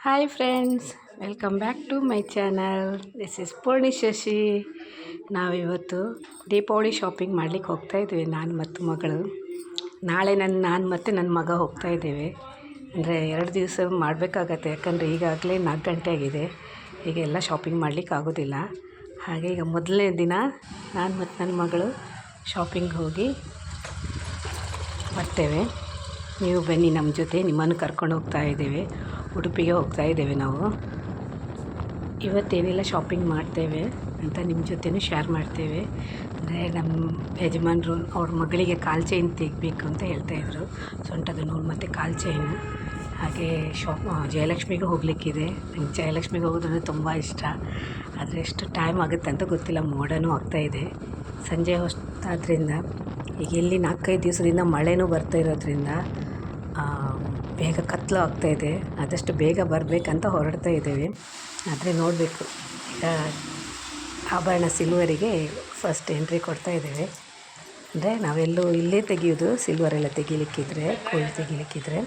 Hi friends welcome back to my channel this is Poorni Shashi ನಾವಿವತ್ತು Deepavali shopping ಮಾಡ್ಲಿಕ್ಕೆ ಹೋಗ್ತಾ ನಾನು ಮತ್ತು ಮಗಳು. ನಾಳೆ ನನ್ನ ನಾನು ಮತ್ತು ನನ್ನ ಮಗ ಹೋಗ್ತಾ ಇದ್ದೇವೆ. ಅಂದರೆ ಎರಡು ದಿವಸ ಮಾಡಬೇಕಾಗತ್ತೆ, ಯಾಕಂದರೆ ಈಗಾಗಲೇ ನಾಲ್ಕು ಗಂಟೆ ಆಗಿದೆ. ಈಗ ಎಲ್ಲ ಶಾಪಿಂಗ್ ಮಾಡ್ಲಿಕ್ಕೆ ಆಗೋದಿಲ್ಲ. ಹಾಗೆ ಈಗ ಮೊದಲನೇ ದಿನ ನಾನು ಮತ್ತು ನನ್ನ ಮಗಳು ಶಾಪಿಂಗ್ ಹೋಗಿ ಬರ್ತೇವೆ. ನೀವು ಬನ್ನಿ ನಮ್ಮ ಜೊತೆ, ನಿಮ್ಮನ್ನು ಕರ್ಕೊಂಡು ಹೋಗ್ತಾ ಇದ್ದೇವೆ. ಉಡುಪಿಗೆ ಹೋಗ್ತಾ ಇದ್ದೇವೆ ನಾವು. ಇವತ್ತೇನೆಲ್ಲ ಶಾಪಿಂಗ್ ಮಾಡ್ತೇವೆ ಅಂತ ನಿಮ್ಮ ಜೊತೆನೂ ಶೇರ್ ಮಾಡ್ತೇವೆ. ಅಂದರೆ ನಮ್ಮ ಯಜಮಾನರು ಅವ್ರ ಮಗಳಿಗೆ ಕಾಲು ಚೈನ್ ತೆಗಿಬೇಕು ಅಂತ ಹೇಳ್ತಾಯಿದ್ರು ಸೊಂಟದ ನೂಲು ಮತ್ತು ಕಾಲು ಚೈನು ಹಾಗೆ ಶಾಪ್ ಜಯಲಕ್ಷ್ಮಿಗೆ ಹೋಗಲಿಕ್ಕಿದೆ. ನಂಗೆ ಜಯಲಕ್ಷ್ಮಿಗೆ ಹೋಗೋದಂದ್ರೆ ತುಂಬ ಇಷ್ಟ. ಆದರೆ ಎಷ್ಟು ಟೈಮ್ ಆಗುತ್ತೆ ಅಂತ ಗೊತ್ತಿಲ್ಲ ಮೋಡನೂ ಆಗ್ತಾಯಿದೆ ಸಂಜೆ ಹೊತ್ತಾದ್ರಿಂದ, ಈಗ ಇಲ್ಲಿ ನಾಲ್ಕೈದು ದಿವಸದಿಂದ ಮಳೆನೂ ಬರ್ತಾ ಇರೋದ್ರಿಂದ ಬೇಗ ಕತ್ತಲು ಇದೆ. ಆದಷ್ಟು ಬೇಗ ಬರಬೇಕಂತ ಹೊರಡ್ತಾ ಇದ್ದೇವೆ. ಆದರೆ ನೋಡಬೇಕು. ಈಗ ಆಭರಣ ಸಿಲ್ವರಿಗೆ ಫಸ್ಟ್ ಎಂಟ್ರಿ ಕೊಡ್ತಾ ಇದ್ದೇವೆ. ಅಂದರೆ ನಾವೆಲ್ಲೂ ಇಲ್ಲೇ ತೆಗೆಯೋದು ಸಿಲ್ವರೆಲ್ಲ ತೆಗಿಲಿಕ್ಕಿದ್ರೆ ಗೋಲ್ಡ್ ತೆಗಿಲಿಕ್ಕಿದ್ರೆ.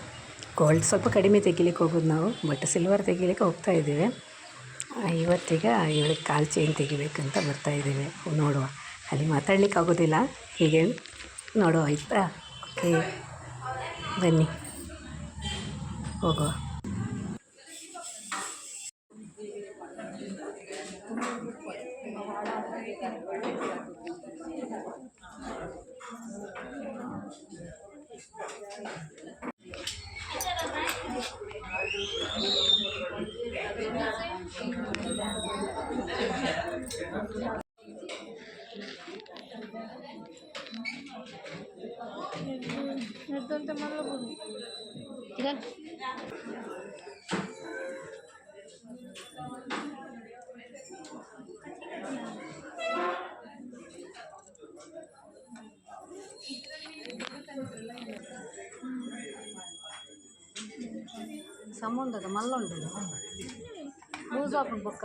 ಗೋಲ್ಡ್ ಸ್ವಲ್ಪ ಕಡಿಮೆ ತೆಗಿಲಿಕ್ಕೆ ಹೋಗೋದು ನಾವು ಬಟ್ ಸಿಲ್ವರ್ ತೆಗಿಲಿಕ್ಕೆ ಹೋಗ್ತಾ ಇದ್ದೇವೆ. ಇವತ್ತೀಗ ಇವಳಿಗೆ ಕಾಲು ಚೈನ್ ತೆಗಿಬೇಕಂತ ಬರ್ತಾ ಇದ್ದೇವೆ. ನೋಡುವ. ಅಲ್ಲಿ ಮಾತಾಡ್ಲಿಕ್ಕೆ ಆಗೋದಿಲ್ಲ ಹೀಗೆ ನೋಡುವ, ಆಯಿತಾ? ಓಕೆ ಬನ್ನಿ. ಹೋಗೋ సంబంధం మళ్ళీ ఉంటుంది లూజ్ అప్పుడు బొక్క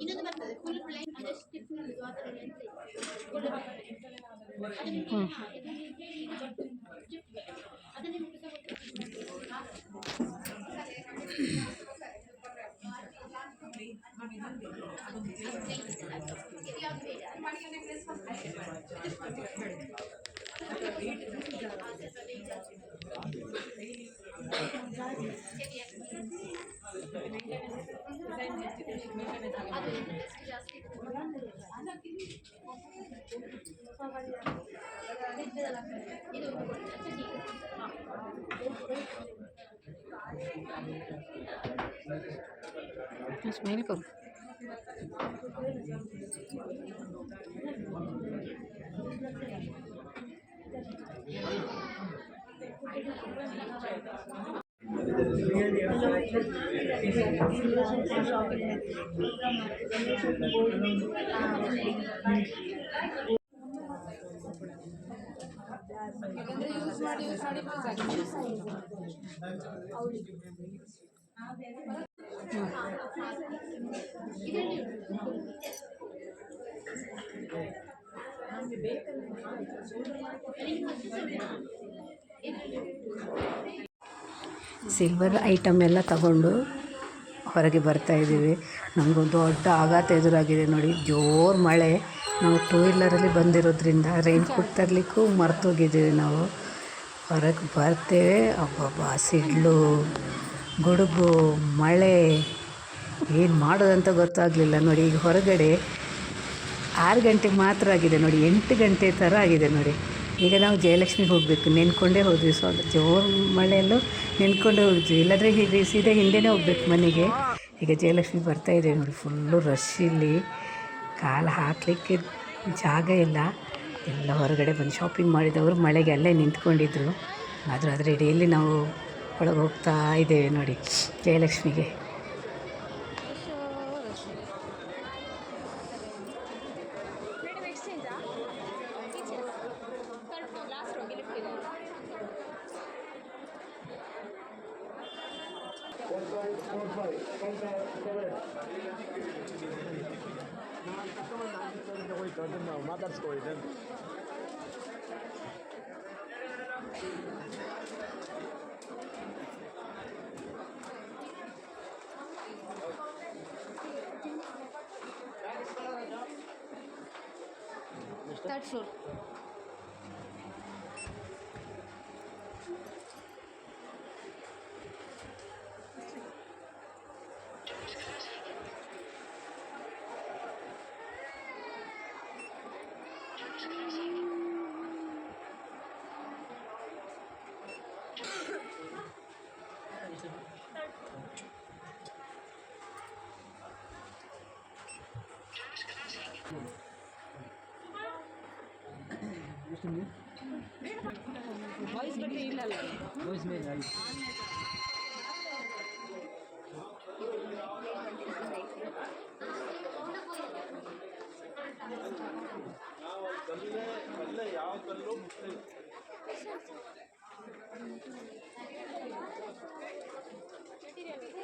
ಇನ್ನೊಂದು ಬರ್ತದೆ ಫುಲ್ ಪ್ಲೈನ್ ಅದಷ್ಟು ಫುಲ್ ಆ ಥರ जाती है স্মাইল করো ಯೂಸ್ ಮಾಡಿ ಯೂಸ್ ಮಾಡಿ ಬೇಕಂದ್ರೆ ಸಿಲ್ವರ್ ಐಟಮ್ ಎಲ್ಲ ತಗೊಂಡು ಹೊರಗೆ ಬರ್ತಾ ಇದ್ದೀವಿ. ನಮಗೊಂದು ದೊಡ್ಡ ಆಘಾತ ಎದುರಾಗಿದೆ ನೋಡಿ. ಜೋರು ಮಳೆ. ನಾವು ಟೂ ವೀಲರಲ್ಲಿ ಬಂದಿರೋದ್ರಿಂದ ರೈನ್ ಕೋಟ್ ತರಲಿಕ್ಕೂ ಮರ್ತೋಗಿದ್ದೀವಿ ನಾವು. ಹೊರಗೆ ಬರ್ತೇವೆ. ಅಬ್ಬಬ್ಬ, ಸಿಡ್ಲು, ಗುಡುಗು, ಮಳೆ. ಏನು ಮಾಡೋದಂತ ಗೊತ್ತಾಗಲಿಲ್ಲ ನೋಡಿ. ಈಗ ಹೊರಗಡೆ ಆರು ಗಂಟೆಗೆ ಮಾತ್ರ ಆಗಿದೆ ನೋಡಿ. ಎಂಟು ಗಂಟೆ ಥರ ಆಗಿದೆ ನೋಡಿ. ಈಗ ನಾವು ಜಯಲಕ್ಷ್ಮಿಗೆ ಹೋಗಬೇಕು. ನೆನ್ಕೊಂಡೇ ಹೋದ್ವಿ ಸೊ ಜೋರು ಮಳೆಯಲ್ಲೂ ನೆನ್ಕೊಂಡೇ ಹೋದ್ವಿ. ಇಲ್ಲಾಂದರೆ ಹೀಗೆ ಸೀದಾ ಹಿಂದೆನೇ ಹೋಗ್ಬೇಕು ಮನೆಗೆ. ಈಗ ಜಯಲಕ್ಷ್ಮಿ ಬರ್ತಾ ಇದೆ ನೋಡಿ, ಫುಲ್ಲು ರಶ್ ಇಲ್ಲಿ. ಕಾಲು ಹಾಕಲಿಕ್ಕೆ ಜಾಗ ಇಲ್ಲ. ಎಲ್ಲ ಹೊರಗಡೆ ಬಂದು ಶಾಪಿಂಗ್ ಮಾಡಿದವರು ಮಳೆಗೆ ಅಲ್ಲೇ ನಿಂತ್ಕೊಂಡಿದ್ರು. ಆದರೂ ಅದರ ಇಡೀಲಿ ನಾವು ಒಳಗೆ ಹೋಗ್ತಾ ಇದ್ದೇವೆ ನೋಡಿ ಜಯಲಕ್ಷ್ಮಿಗೆ. doesn't know. My dad's story, then. Voice ಬಗ್ಗೆ ಇಲ್ಲಲ್ಲ ವಾಯ್ಸ್ ಮೇಲೆ ಅಲ್ಲಿ ನಾವು ಕಲ್ಲೇ ಕಲ್ಲೇ ಯಾವ ಕಲ್ಲು ಮುಟ್ಟಿಲ್ಲ ಮೆಟೀರಿಯಲ್ ಇದೆ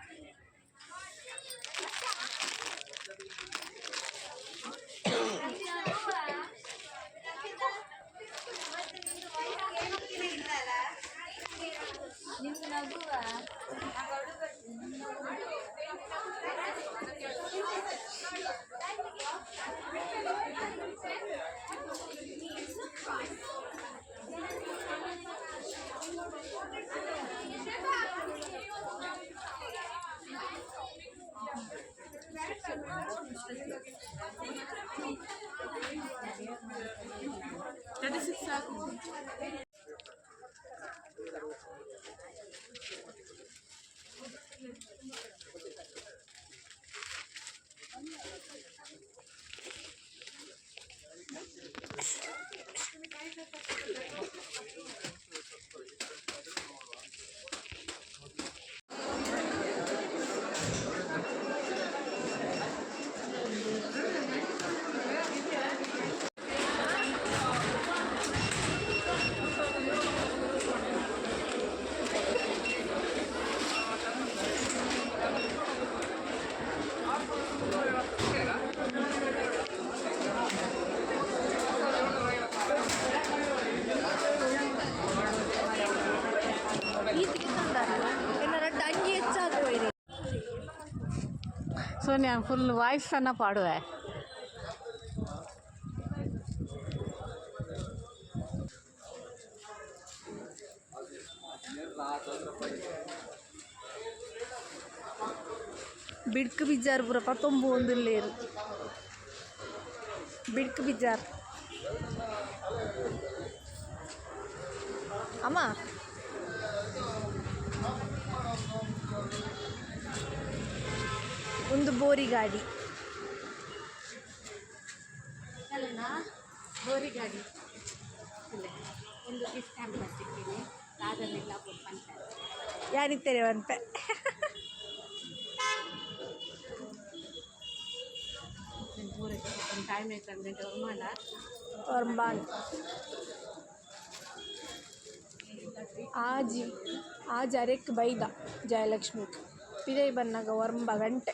Cadê esse saco? सो ने फुल वाइफ ना पाड़ो बिड़क बिजार पूरा पत्तों बिड़क बिजार. अम्मा ಬೋರಿ ಗಾಡಿ ಒಂದು ಗಾಡಿ ಒಂದು ರಾಜನಿಲ್ಲ ಪಂಚಾಯತ್ ಯಾರಿಗೆ ತೆರೆಯುವಂತೆ ಟೈಮ್ ಐತಂದ್ರೆ ಗೌರ್ಮಾನ ಆಜಿ ಆ ಜರೆಕ್ ಬೈದ ಜಯಲಕ್ಷ್ಮಿ ಇದೇ ಬನ್ನಾಗ ಒರಂಬ ಗಂಟೆ.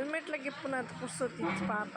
హెల్మెట్లకి ఇప్పుడు నాకు కూర్చోతుంది పాప.